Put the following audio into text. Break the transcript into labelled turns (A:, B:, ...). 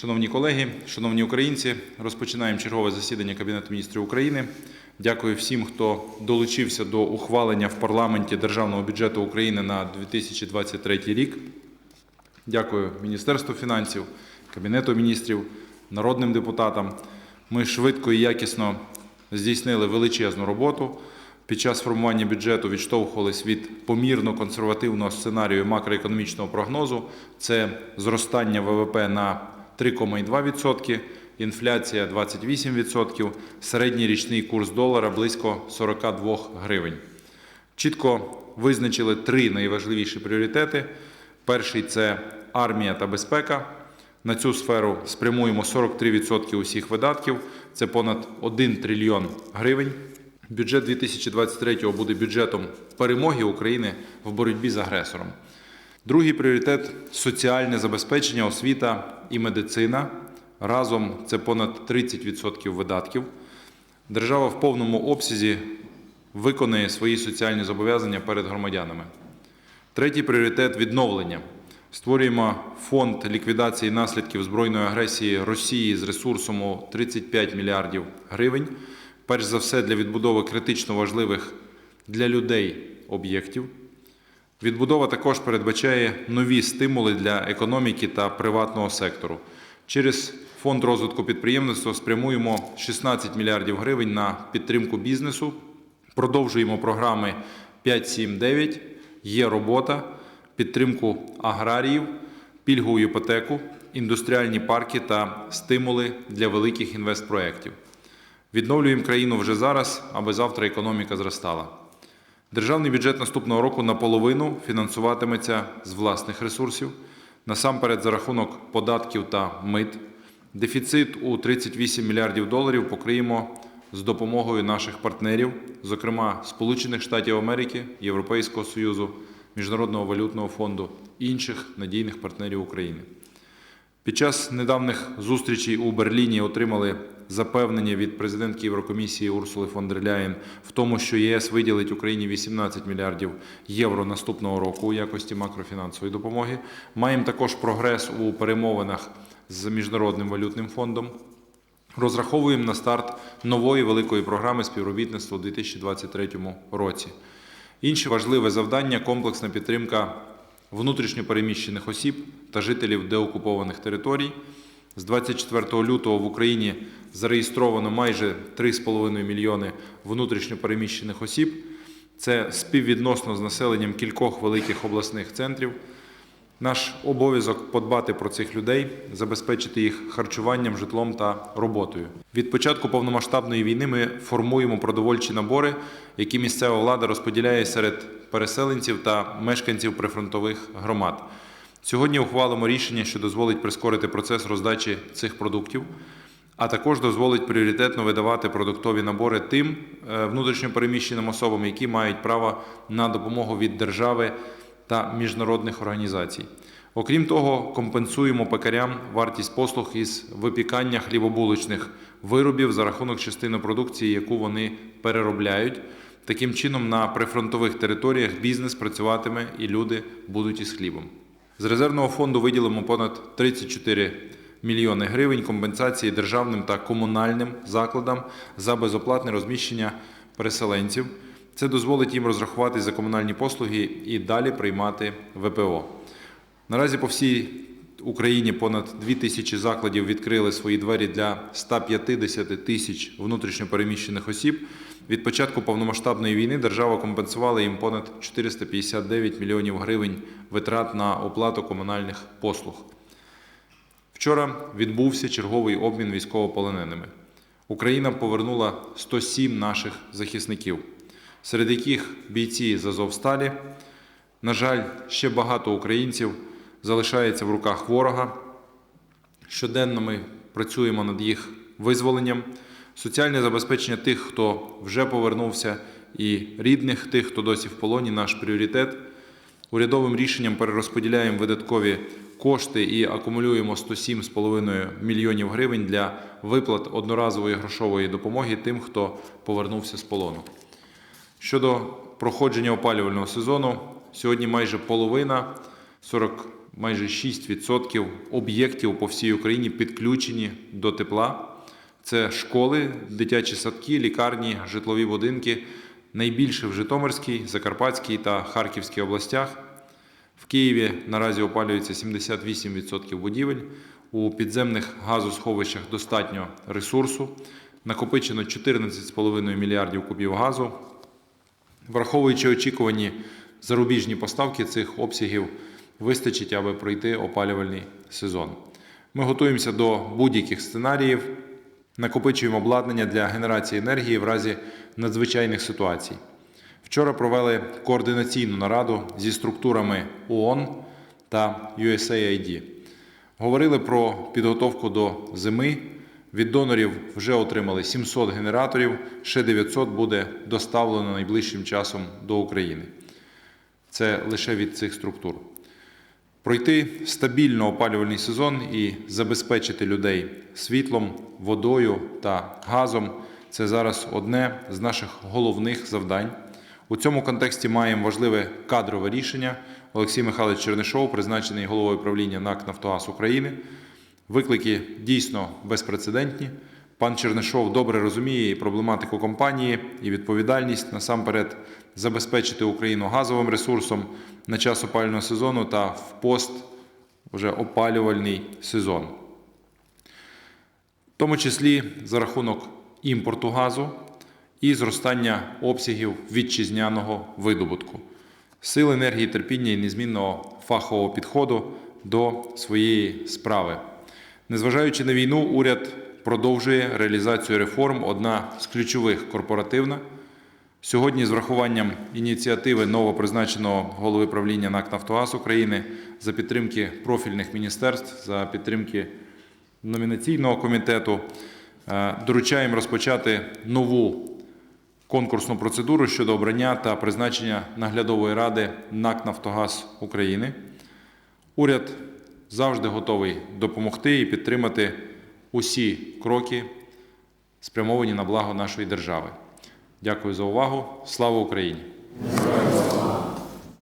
A: Шановні колеги, шановні українці, розпочинаємо чергове засідання Кабінету міністрів України. Дякую всім, хто долучився до ухвалення в парламенті Державного бюджету України на 2023 рік. Дякую Міністерству фінансів, Кабінету міністрів, народним депутатам. Ми швидко і якісно здійснили величезну роботу. Під час формування бюджету відштовхувались від помірно консервативного сценарію макроекономічного прогнозу. Це зростання ВВП на 3,2%, інфляція 28%, середній річний курс долара близько 42 гривень. Чітко визначили три найважливіші пріоритети. Перший це армія та безпека. На цю сферу спрямуємо 43% усіх видатків. Це понад 1 трильйон гривень. Бюджет 2023 буде бюджетом перемоги України в боротьбі з агресором. Другий пріоритет соціальне забезпечення, освіта і медицина. Разом це понад 30% видатків. Держава в повному обсязі виконує свої соціальні зобов'язання перед громадянами. Третій пріоритет відновлення. Створюємо фонд ліквідації наслідків збройної агресії Росії з ресурсом у 35 мільярдів гривень. Перш за все для відбудови критично важливих для людей об'єктів. Відбудова також передбачає нові стимули для економіки та приватного сектору. Через фонд розвитку підприємництва спрямуємо 16 мільярдів гривень на підтримку бізнесу. Продовжуємо програми 5.7.9, є робота, підтримку аграріїв, пільгову іпотеку, індустріальні парки та стимули для великих інвестпроєктів. Відновлюємо країну вже зараз, аби завтра економіка зростала. Державний бюджет наступного року наполовину фінансуватиметься з власних ресурсів, насамперед за рахунок податків та мит. Дефіцит у 38 мільярдів доларів покриємо з допомогою наших партнерів, зокрема Сполучених Штатів Америки, Європейського Союзу, Міжнародного валютного фонду інших надійних партнерів України. Під час недавніх зустрічей у Берліні отримали запевнення від президентки Єврокомісії Урсули фон дер Ляєн в тому, що ЄС виділить Україні 18 мільярдів євро наступного року у якості макрофінансової допомоги. Маємо також прогрес у перемовинах з Міжнародним валютним фондом. Розраховуємо на старт нової великої програми співробітництва у 2023 році. Інше важливе завдання комплексна підтримка внутрішньопереміщених осіб та жителів деокупованих територій. З 24 лютого в Україні зареєстровано майже 3,5 мільйони внутрішньопереміщених осіб. Це співвідносно з населенням кількох великих обласних центрів. Наш обов'язок подбати про цих людей, забезпечити їх харчуванням, житлом та роботою. Від початку повномасштабної війни ми формуємо продовольчі набори, які місцева влада розподіляє серед переселенців та мешканців прифронтових громад. Сьогодні ухвалимо рішення, що дозволить прискорити процес роздачі цих продуктів, а також дозволить пріоритетно видавати продуктові набори тим е, внутрішньопереміщеним особам, які мають право на допомогу від держави та міжнародних організацій. Окрім того, компенсуємо пекарям вартість послуг із випікання хлібобулочних виробів за рахунок частини продукції, яку вони переробляють. Таким чином, на прифронтових територіях бізнес працюватиме і люди будуть із хлібом. З резервного фонду виділимо понад 34 мільйони гривень компенсації державним та комунальним закладам за безоплатне розміщення переселенців. Це дозволить їм розрахуватись за комунальні послуги і далі приймати ВПО. Наразі по всій Україні понад 2 тисячі закладів відкрили свої двері для 150 тисяч внутрішньопереміщених осіб. Від початку повномасштабної війни держава компенсувала їм понад 459 мільйонів гривень витрат на оплату комунальних послуг. Вчора відбувся черговий обмін військовополоненими. Україна повернула 107 наших захисників, серед яких бійці з Азовсталі. На жаль, ще багато українців залишається в руках ворога. Щоденно ми працюємо над їх визволенням. Соціальне забезпечення тих, хто вже повернувся, і рідних тих, хто досі в полоні, наш пріоритет. Урядовим рішенням перерозподіляємо видаткові кошти і акумулюємо 107,5 мільйонів гривень для виплат одноразової грошової допомоги тим, хто повернувся з полону. Щодо проходження опалювального сезону, сьогодні майже половина 40 майже 6% об'єктів по всій Україні підключені до тепла. Це школи, дитячі садки, лікарні, житлові будинки. Найбільше в Житомирській, Закарпатській та Харківській областях. В Києві наразі опалюється 78% будівель. У підземних газосховищах достатньо ресурсу. Накопичено 14,5 мільярдів кубів газу. Враховуючи очікувані зарубіжні поставки цих обсягів, вистачить, аби пройти опалювальний сезон. Ми готуємося до будь-яких сценаріїв, накопичуємо обладнання для генерації енергії в разі надзвичайних ситуацій. Вчора провели координаційну нараду зі структурами ООН та USAID. Говорили про підготовку до зими. Від донорів вже отримали 700 генераторів, ще 900 буде доставлено найближчим часом до України. Це лише від цих структур. Пройти стабільно опалювальний сезон і забезпечити людей світлом, водою та газом це зараз одне з наших головних завдань. У цьому контексті маємо важливе кадрове рішення. Олексій Михайлович Чернишов, призначений головою правління НАК Нафтогаз України. Виклики дійсно безпрецедентні. Пан Чернишов добре розуміє і проблематику компанії, і відповідальність насамперед забезпечити Україну газовим ресурсом на час опалювального сезону та в пост вже опалювальний сезон. В тому числі за рахунок імпорту газу і зростання обсягів вітчизняного видобутку, сил енергії, терпіння і незмінного фахового підходу до своєї справи. Незважаючи на війну, уряд продовжує реалізацію реформ. Одна з ключових корпоративна. Сьогодні, з врахуванням ініціативи новопризначеного голови правління НАК «Нафтогаз» України за підтримки профільних міністерств, за підтримки номінаційного комітету, е, доручаємо розпочати нову конкурсну процедуру щодо обрання та призначення наглядової ради НАК «Нафтогаз України». Уряд завжди готовий допомогти і підтримати усі кроки, спрямовані на благо нашої держави. Дякую за увагу. Слава Україні!